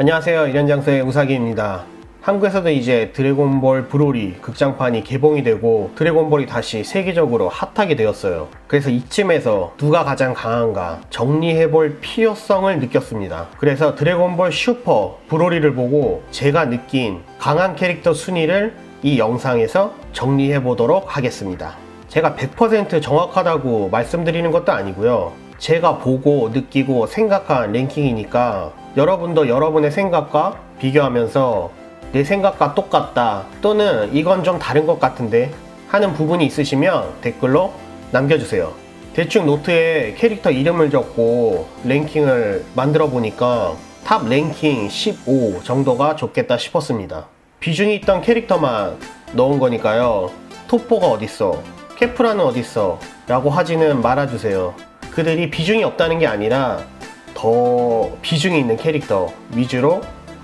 안녕하세요. 이련장소의 우사기입니다. 한국에서도 이제 드래곤볼 브로리 극장판이 개봉이 되고 드래곤볼이 다시 세계적으로 핫하게 되었어요. 그래서 이쯤에서 누가 가장 강한가 정리해볼 필요성을 느꼈습니다. 그래서 드래곤볼 슈퍼 브로리를 보고 제가 느낀 강한 캐릭터 순위를 이 영상에서 정리해보도록 하겠습니다. 제가 100% 정확하다고 말씀드리는 것도 아니고요. 제가 보고 느끼고 생각한 랭킹이니까 여러분도 여러분의 생각과 비교하면서 내 생각과 똑같다 또는 이건 좀 다른 것 같은데 하는 부분이 있으시면 댓글로 남겨주세요. 대충 노트에 캐릭터 이름을 적고 랭킹을 만들어 보니까 탑 랭킹 15 정도가 좋겠다 싶었습니다. 비중이 있던 캐릭터만 넣은 거니까요. 톱보가 어딨어? 케프라는 어딨어? 라고 하지는 말아주세요. 그들이 비중이 없다는 게 아니라 더 비중이 있는 캐릭터 위주로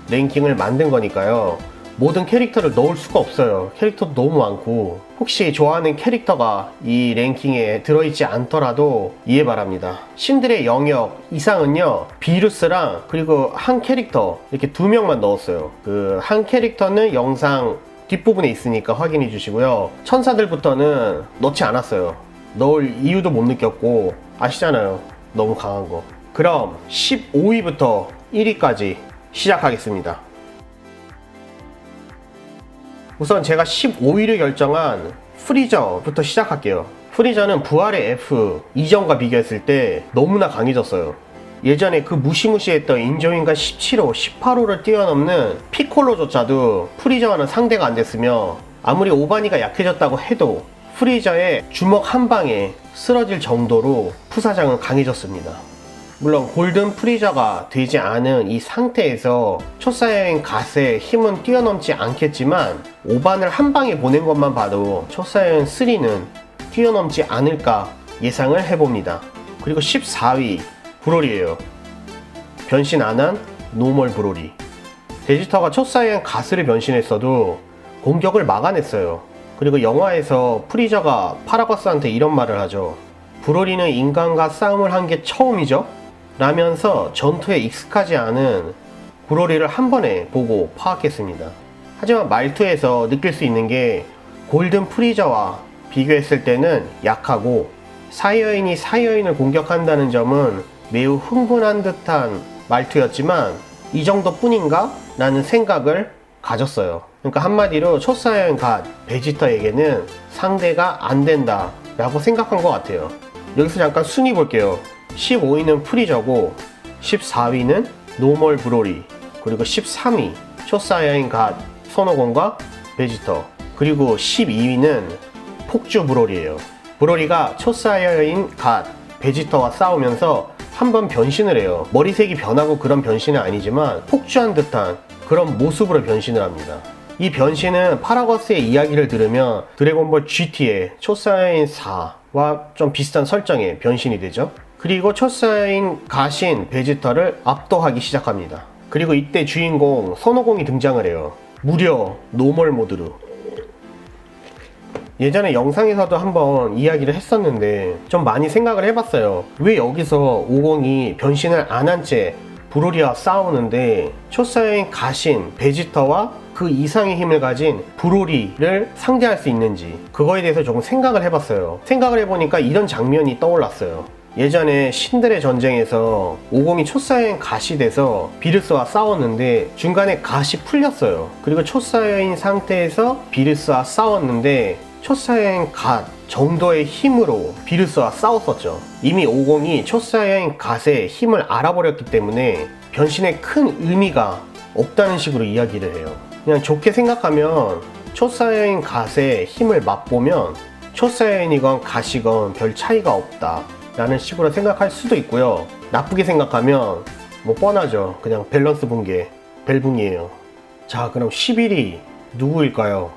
랭킹을 만든 거니까요. 모든 캐릭터를 넣을 수가 없어요. 캐릭터도 너무 많고 혹시 좋아하는 캐릭터가 이 랭킹에 들어있지 않더라도 이해 바랍니다. 신들의 영역 이상은요 비루스랑 그리고 한 캐릭터 이렇게 두 명만 넣었어요. 그 한 캐릭터는 영상 뒷부분에 있으니까 확인해 주시고요. 천사들부터는 넣지 않았어요. 넣을 이유도 못 느꼈고 아시잖아요. 너무 강한 거. 그럼 15위부터 1위까지 시작하겠습니다. 우선 제가 15위를 결정한 프리저부터 시작할게요. 프리저는 부활의 F 이전과 비교했을 때 너무나 강해졌어요. 예전에 그 무시무시했던 인조인간 17호, 18호를 뛰어넘는 피콜로조차도 프리저와는 상대가 안 됐으며 아무리 오바니가 약해졌다고 해도 프리저의 주먹 한 방에 쓰러질 정도로 푸사장은 강해졌습니다. 물론 골든 프리저가 되지 않은 이 상태에서 초사여인 갓의 힘은 뛰어넘지 않겠지만 5반을 한 방에 보낸 것만 봐도 초사여인 3는 뛰어넘지 않을까 예상을 해봅니다. 그리고 14위 브롤이에요. 변신 안 한 노멀 브롤이. 데지터가 초사여인 가스를 변신했어도 공격을 막아냈어요. 그리고 영화에서 프리저가 파라거스한테 이런 말을 하죠. 브로리는 인간과 싸움을 한 게 처음이죠? 라면서 전투에 익숙하지 않은 브로리를 한 번에 보고 파악했습니다. 하지만 말투에서 느낄 수 있는 게 골든 프리저와 비교했을 때는 약하고 사이어인이 사이어인을 공격한다는 점은 매우 흥분한 듯한 말투였지만 이 정도 뿐인가? 라는 생각을 가졌어요. 그러니까 한마디로 초사여인 갓 베지터에게는 상대가 안 된다 라고 생각한 것 같아요. 여기서 잠깐 순위 볼게요. 15위는 프리저고 14위는 노멀 브로리 그리고 13위 초사여인 갓 손오공과 베지터 그리고 12위는 폭주 브로리예요. 브로리가 초사여인 갓 베지터와 싸우면서 한번 변신을 해요. 머리색이 변하고 그런 변신은 아니지만 폭주한 듯한 그런 모습으로 변신을 합니다. 이 변신은 파라거스의 이야기를 들으면 드래곤볼 GT의 초사여인 4와 좀 비슷한 설정의 변신이 되죠. 그리고 초사여인 가신 베지터를 압도하기 시작합니다. 그리고 이때 주인공 선호공이 등장을 해요. 무려 노멀 모드로. 예전에 영상에서도 한번 이야기를 했었는데 좀 많이 생각을 해봤어요. 왜 여기서 50이 변신을 안 한 채 브로리와 싸우는데 초사여인 가신 베지터와 그 이상의 힘을 가진 브로리를 상대할 수 있는지 그거에 대해서 조금 생각을 해봤어요. 생각을 해보니까 이런 장면이 떠올랐어요. 예전에 신들의 전쟁에서 50이 초사여인 갓이 돼서 비르스와 싸웠는데 중간에 갓이 풀렸어요. 그리고 초사여인 상태에서 비르스와 싸웠는데 초사여인 갓 정도의 힘으로 비르스와 싸웠었죠. 이미 50이 초사여인 갓의 힘을 알아버렸기 때문에 변신에 큰 의미가 없다는 식으로 이야기를 해요. 그냥 좋게 생각하면 초사여인 갓의 힘을 맛보면 초사여인이건 갓이건 별 차이가 없다. 라는 식으로 생각할 수도 있고요. 나쁘게 생각하면 뭐 뻔하죠. 그냥 밸런스 붕괴, 벨붕이에요. 자, 그럼 11위 누구일까요?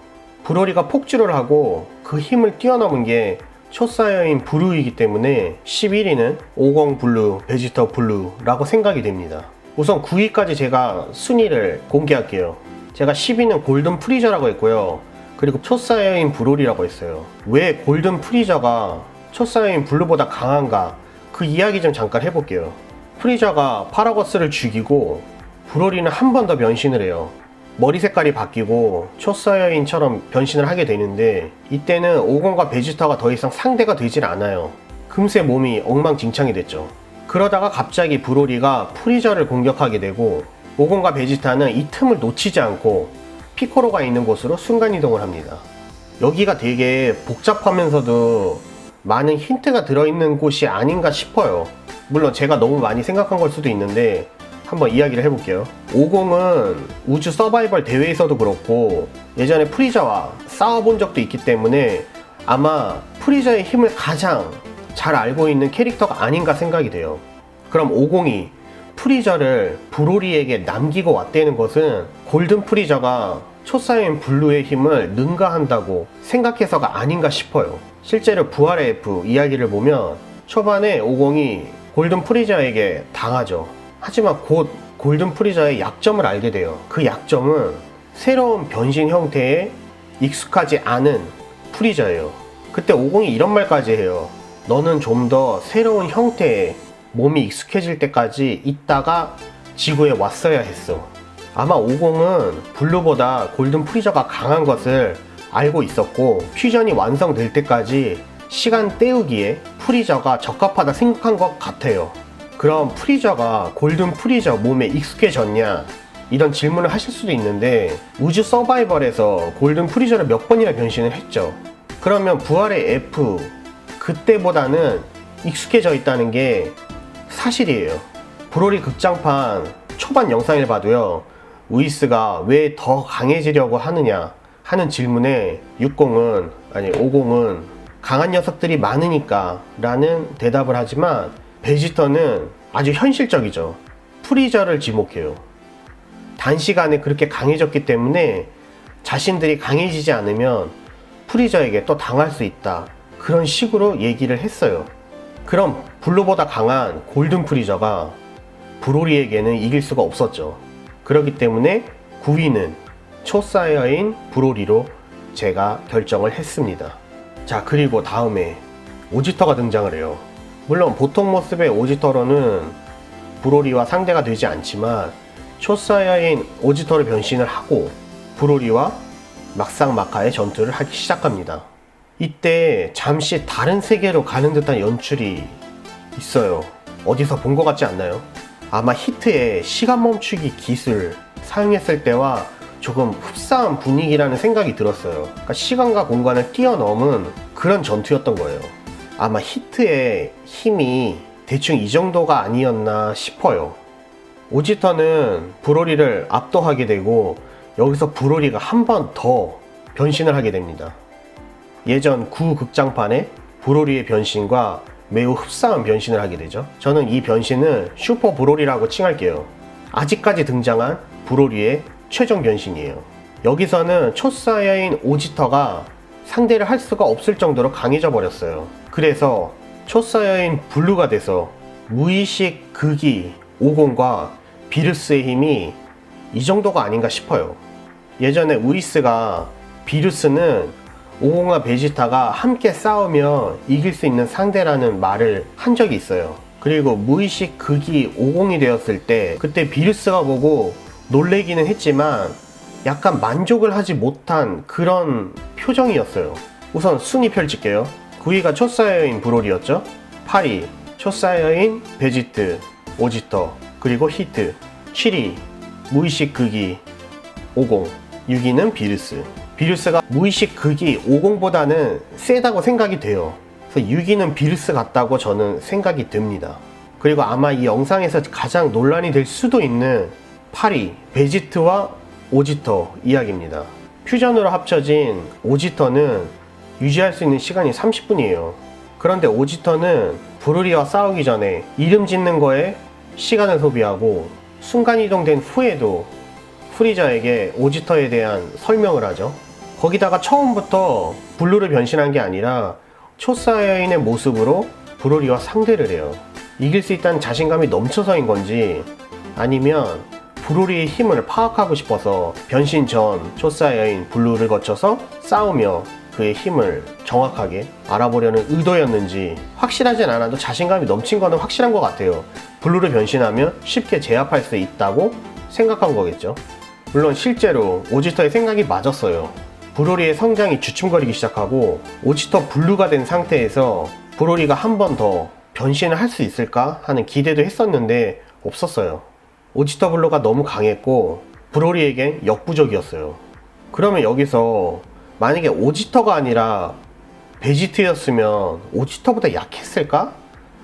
브로리가 폭주를 하고 그 힘을 뛰어넘은 게 초사여인 브루이기 때문에 11위는 50 블루, 베지터 블루라고 생각이 됩니다. 우선 9위까지 제가 순위를 공개할게요. 제가 10위는 골든 프리저라고 했고요. 그리고 초사여인 브롤이라고 했어요. 왜 골든 프리저가 초사여인 블루보다 강한가? 그 이야기 좀 잠깐 해볼게요. 프리저가 파라거스를 죽이고 브로리는 한 번 더 변신을 해요. 머리 색깔이 바뀌고 초사여인처럼 변신을 하게 되는데 이때는 오공과 베지터가 더 이상 상대가 되질 않아요. 금세 몸이 엉망진창이 됐죠. 그러다가 갑자기 브로리가 프리저를 공격하게 되고 오공과 베지타는 이 틈을 놓치지 않고 피코로가 있는 곳으로 순간이동을 합니다. 여기가 되게 복잡하면서도 많은 힌트가 들어있는 곳이 아닌가 싶어요. 물론 제가 너무 많이 생각한 걸 수도 있는데 한번 이야기를 해볼게요. 50은 우주 서바이벌 대회에서도 그렇고 예전에 프리저와 싸워본 적도 있기 때문에 아마 프리저의 힘을 가장 잘 알고 있는 캐릭터가 아닌가 생각이 돼요. 그럼 50이 프리저를 브로리에게 남기고 왔다는 것은 골든 프리저가 초사인 블루의 힘을 능가한다고 생각해서가 아닌가 싶어요. 실제로 부활의 F 이야기를 보면 초반에 50이 골든 프리저에게 당하죠. 하지만 곧 골든 프리저의 약점을 알게 돼요. 그 약점은 새로운 변신 형태에 익숙하지 않은 프리저예요. 그때 50이 이런 말까지 해요. 너는 좀 더 새로운 형태에 몸이 익숙해질 때까지 있다가 지구에 왔어야 했어. 아마 50은 블루보다 골든 프리저가 강한 것을 알고 있었고 퓨전이 완성될 때까지 시간 때우기에 프리저가 적합하다 생각한 것 같아요. 그럼 프리저가 골든 프리저 몸에 익숙해졌냐? 이런 질문을 하실 수도 있는데 우주 서바이벌에서 골든 프리저를 몇 번이나 변신을 했죠. 그러면 부활의 F 그때보다는 익숙해져 있다는 게 사실이에요. 브로리 극장판 초반 영상을 봐도요. 우이스가 왜 더 강해지려고 하느냐 하는 질문에 60은 아니 50은 강한 녀석들이 많으니까 라는 대답을 하지만 베지터는 아주 현실적이죠. 프리저를 지목해요. 단시간에 그렇게 강해졌기 때문에 자신들이 강해지지 않으면 프리저에게 또 당할 수 있다. 그런 식으로 얘기를 했어요. 그럼 블루보다 강한 골든 프리저가 브로리에게는 이길 수가 없었죠. 그렇기 때문에 9위는 초사이어인 브로리로 제가 결정을 했습니다. 자, 그리고 다음에 오지터가 등장을 해요. 물론 보통 모습의 오지터로는 브로리와 상대가 되지 않지만 초사이어인 오지터를 변신을 하고 브로리와 막상막하의 전투를 하기 시작합니다. 이때 잠시 다른 세계로 가는 듯한 연출이 있어요. 어디서 본 것 같지 않나요? 아마 히트의 시간 멈추기 기술 사용했을 때와 조금 흡사한 분위기라는 생각이 들었어요. 그러니까 시간과 공간을 뛰어넘은 그런 전투였던 거예요. 아마 히트의 힘이 대충 이 정도가 아니었나 싶어요. 오지터는 브로리를 압도하게 되고 여기서 브로리가 한 번 더 변신을 하게 됩니다. 예전 구 극장판의 브로리의 변신과 매우 흡사한 변신을 하게 되죠. 저는 이 변신을 슈퍼 브로리라고 칭할게요. 아직까지 등장한 브로리의 최종 변신이에요. 여기서는 초사야인 오지터가 상대를 할 수가 없을 정도로 강해져 버렸어요. 그래서 초사야인 블루가 돼서 무의식 극이 50과 비루스의 힘이 이 정도가 아닌가 싶어요. 예전에 우이스가 비루스는 오공과 베지타가 함께 싸우며 이길 수 있는 상대라는 말을 한 적이 있어요. 그리고 무의식 극이 50이 되었을 때 그때 비루스가 보고 놀래기는 했지만 약간 만족을 하지 못한 그런 표정이었어요. 우선 순위 펼칠게요. 9위가 초사여인 브롤이었죠. 8위 초사여인 베지트, 오지터, 그리고 히트. 7위 무의식 극이 50, 6위는 비루스. 비루스가 무의식 극이 50보다는 세다고 생각이 돼요. 그래서 6위는 비루스 같다고 저는 생각이 듭니다. 그리고 아마 이 영상에서 가장 논란이 될 수도 있는 8위 베지트와 오지터 이야기입니다. 퓨전으로 합쳐진 오지터는 유지할 수 있는 시간이 30분이에요. 그런데 오지터는 브루리와 싸우기 전에 이름 짓는 거에 시간을 소비하고 순간이동된 후에도 프리저에게 오지터에 대한 설명을 하죠. 거기다가 처음부터 블루를 변신한 게 아니라 초사여인의 모습으로 브로리와 상대를 해요. 이길 수 있다는 자신감이 넘쳐서인 건지 아니면 브로리의 힘을 파악하고 싶어서 변신 전 초사 여인 블루를 거쳐서 싸우며 그의 힘을 정확하게 알아보려는 의도였는지 확실하진 않아도 자신감이 넘친 거는 확실한 것 같아요. 블루를 변신하면 쉽게 제압할 수 있다고 생각한 거겠죠. 물론 실제로 오지터의 생각이 맞았어요. 브로리의 성장이 주춤거리기 시작하고 오지터 블루가 된 상태에서 브로리가 한 번 더 변신을 할 수 있을까 하는 기대도 했었는데 없었어요. 오지터 블루가 너무 강했고 브로리에겐 역부족이었어요. 그러면 여기서 만약에 오지터가 아니라 베지트였으면 오지터보다 약했을까?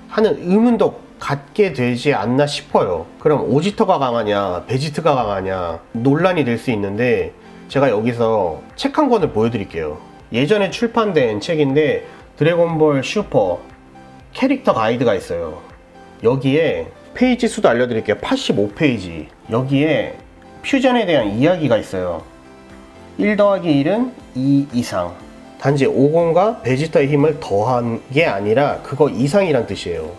하는 의문도 갖게 되지 않나 싶어요. 그럼 오지터가 강하냐, 베지트가 강하냐 논란이 될 수 있는데 제가 여기서 책 한 권을 보여드릴게요. 예전에 출판된 책인데 드래곤볼 슈퍼 캐릭터 가이드가 있어요. 여기에 페이지 수도 알려드릴게요. 85페이지. 여기에 퓨전에 대한 이야기가 있어요. 1 더하기 1은 2 이상. 단지 오공과 베지터의 힘을 더한 게 아니라 그거 이상이란 뜻이에요.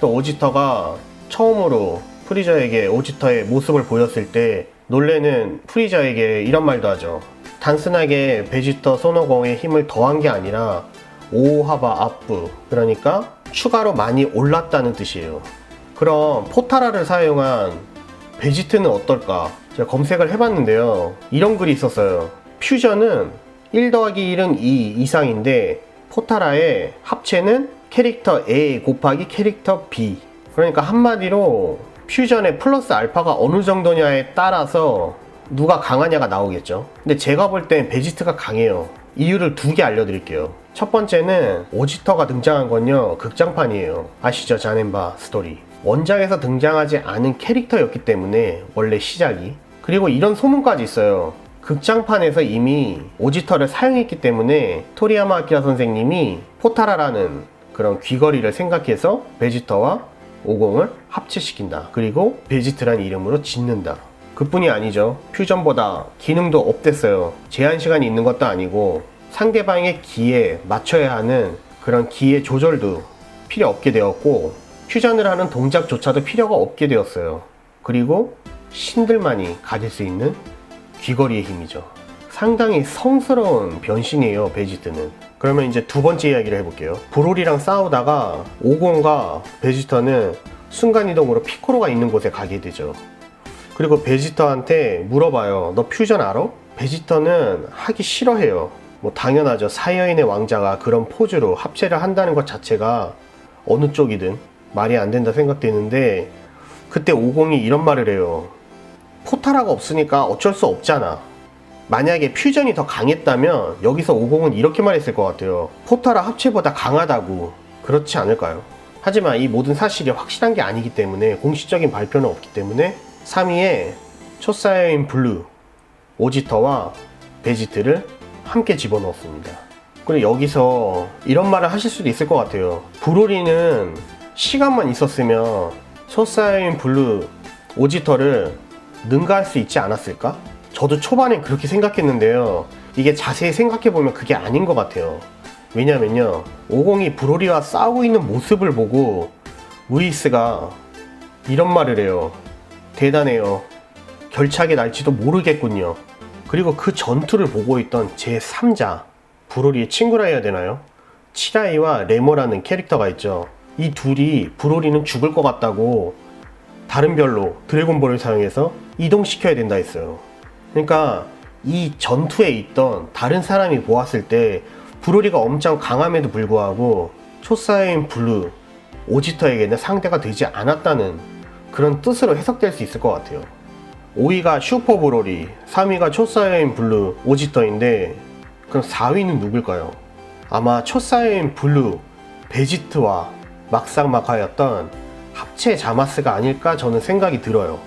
또 오지터가 처음으로 프리저에게 오지터의 모습을 보였을 때 놀래는 프리저에게 이런 말도 하죠. 단순하게 베지터 손오공의 힘을 더한 게 아니라 오하바 아프 그러니까 추가로 많이 올랐다는 뜻이에요. 그럼 포타라를 사용한 베지트는 어떨까? 제가 검색을 해봤는데요. 이런 글이 있었어요. 퓨전은 1 더하기 1은 2 이상인데 포타라의 합체는 캐릭터 A 곱하기 캐릭터 B. 그러니까 한마디로 퓨전의 플러스 알파가 어느 정도냐에 따라서 누가 강하냐가 나오겠죠. 근데 제가 볼 땐 베지트가 강해요. 이유를 두 개 알려드릴게요. 첫 번째는 오지터가 등장한 건요, 극장판이에요. 아시죠? 자넨바 스토리. 원작에서 등장하지 않은 캐릭터였기 때문에, 원래 시작이. 그리고 이런 소문까지 있어요. 극장판에서 이미 오지터를 사용했기 때문에 토리야마 아키라 선생님이 포타라라는 그런 귀걸이를 생각해서 베지터와 오공을 합체시킨다. 그리고 베지트란 이름으로 짓는다. 그뿐이 아니죠. 퓨전보다 기능도 업됐어요. 제한 시간이 있는 것도 아니고 상대방의 기에 맞춰야 하는 그런 기의 조절도 필요 없게 되었고 퓨전을 하는 동작조차도 필요가 없게 되었어요. 그리고 신들만이 가질 수 있는 귀걸이의 힘이죠. 상당히 성스러운 변신이에요, 베지트는. 그러면 이제 두 번째 이야기를 해볼게요. 브롤이랑 싸우다가 오공과 베지터는 순간이동으로 피코로가 있는 곳에 가게 되죠. 그리고 베지터한테 물어봐요. 너 퓨전 알아? 베지터는 하기 싫어해요. 뭐 당연하죠. 사여인의 왕자가 그런 포즈로 합체를 한다는 것 자체가 어느 쪽이든 말이 안 된다 생각되는데 그때 오공이 이런 말을 해요. 포타라가 없으니까 어쩔 수 없잖아. 만약에 퓨전이 더 강했다면 여기서 오공은 이렇게 말했을 것 같아요. 포타라 합체보다 강하다고. 그렇지 않을까요? 하지만 이 모든 사실이 확실한 게 아니기 때문에 공식적인 발표는 없기 때문에 3위에 초사여인 블루, 오지터와 베지트를 함께 집어넣었습니다. 그리고 여기서 이런 말을 하실 수도 있을 것 같아요. 브로리는 시간만 있었으면 초사여인 블루, 오지터를 능가할 수 있지 않았을까? 저도 초반엔 그렇게 생각했는데요. 이게 자세히 생각해보면 그게 아닌 것 같아요. 왜냐면요. 오공이 브로리와 싸우고 있는 모습을 보고 루이스가 이런 말을 해요. 대단해요. 결착이 날지도 모르겠군요. 그리고 그 전투를 보고 있던 제 3자, 브로리의 친구라 해야 되나요? 치라이와 레모라는 캐릭터가 있죠. 이 둘이 브로리는 죽을 것 같다고 다른 별로 드래곤볼을 사용해서 이동시켜야 된다 했어요. 그러니까 이 전투에 있던 다른 사람이 보았을 때 브로리가 엄청 강함에도 불구하고 초사인 블루 오지터에게는 상대가 되지 않았다는 그런 뜻으로 해석될 수 있을 것 같아요. 5위가 슈퍼 브로리, 3위가 초사인 블루 오지터인데 그럼 4위는 누굴까요? 아마 초사인 블루 베지트와 막상막하였던 합체 자마스가 아닐까 저는 생각이 들어요.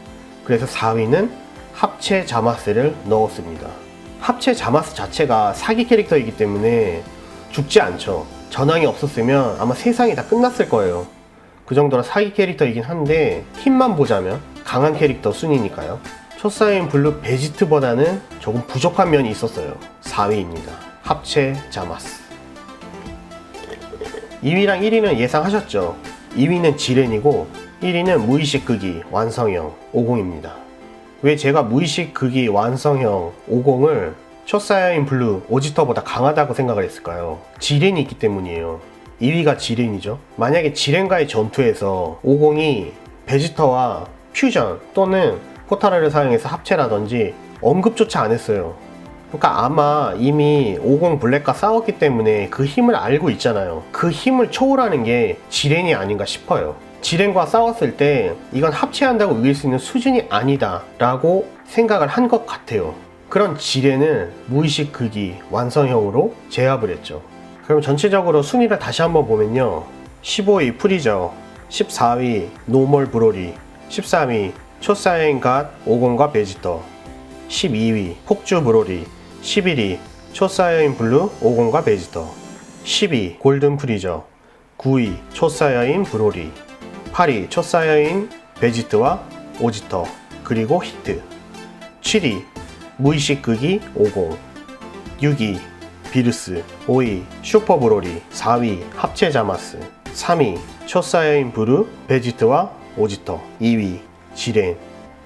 그래서 4위는 합체 자마스를 넣었습니다. 합체 자마스 자체가 사기 캐릭터이기 때문에 죽지 않죠. 전황이 없었으면 아마 세상이 다 끝났을 거예요. 그 정도로 사기 캐릭터이긴 한데 힘만 보자면 강한 캐릭터 순위니까요. 초사인 블루 베지트보다는 조금 부족한 면이 있었어요. 4위입니다. 합체 자마스. 2위랑 1위는 예상하셨죠? 2위는 지렌이고 1위는 무의식 극이 완성형 50입니다. 왜 제가 무의식 극이 완성형 50을 초사야인 블루 오지터보다 강하다고 생각을 했을까요? 지렌이 있기 때문이에요. 2위가 지렌이죠. 만약에 지렌과의 전투에서 50이 베지터와 퓨전 또는 포탈을 사용해서 합체라든지 언급조차 안 했어요. 그러니까 아마 이미 50 블랙과 싸웠기 때문에 그 힘을 알고 있잖아요. 그 힘을 초월하는 게 지렌이 아닌가 싶어요. 지렌과 싸웠을 때 이건 합체한다고 이길 수 있는 수준이 아니다 라고 생각을 한 것 같아요. 그런 지렌을 무의식 극이 완성형으로 제압을 했죠. 그럼 전체적으로 순위를 다시 한번 보면요. 15위 프리저, 14위 노멀 브로리, 13위 초사인 갓 50과 베지터, 12위 폭주 브로리, 11위 초사이어인 블루 50과 베지터, 10위 골든 프리저, 9위 초사이어인 브로리, 8위 초사이어인 베지트와 오지터, 그리고 히트, 7위 무의식 극이 50, 6위 비르스, 5위 슈퍼 브로리, 4위 합체 자마스, 3위 초사이어인 브루, 베지트와 오지터, 2위 지렌,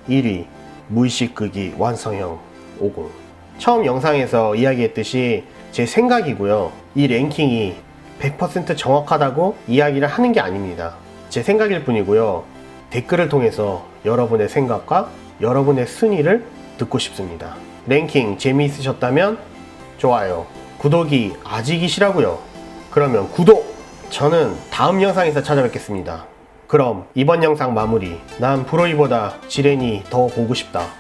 1위 무의식 극이 완성형 50. 처음 영상에서 이야기했듯이 제 생각이고요. 이 랭킹이 100% 정확하다고 이야기를 하는 게 아닙니다. 제 생각일 뿐이고요. 댓글을 통해서 여러분의 생각과 여러분의 순위를 듣고 싶습니다. 랭킹 재미있으셨다면 좋아요. 구독이 아직이시라고요. 그러면 구독! 저는 다음 영상에서 찾아뵙겠습니다. 그럼 이번 영상 마무리. 난 브로이보다 지렌이 더 보고 싶다.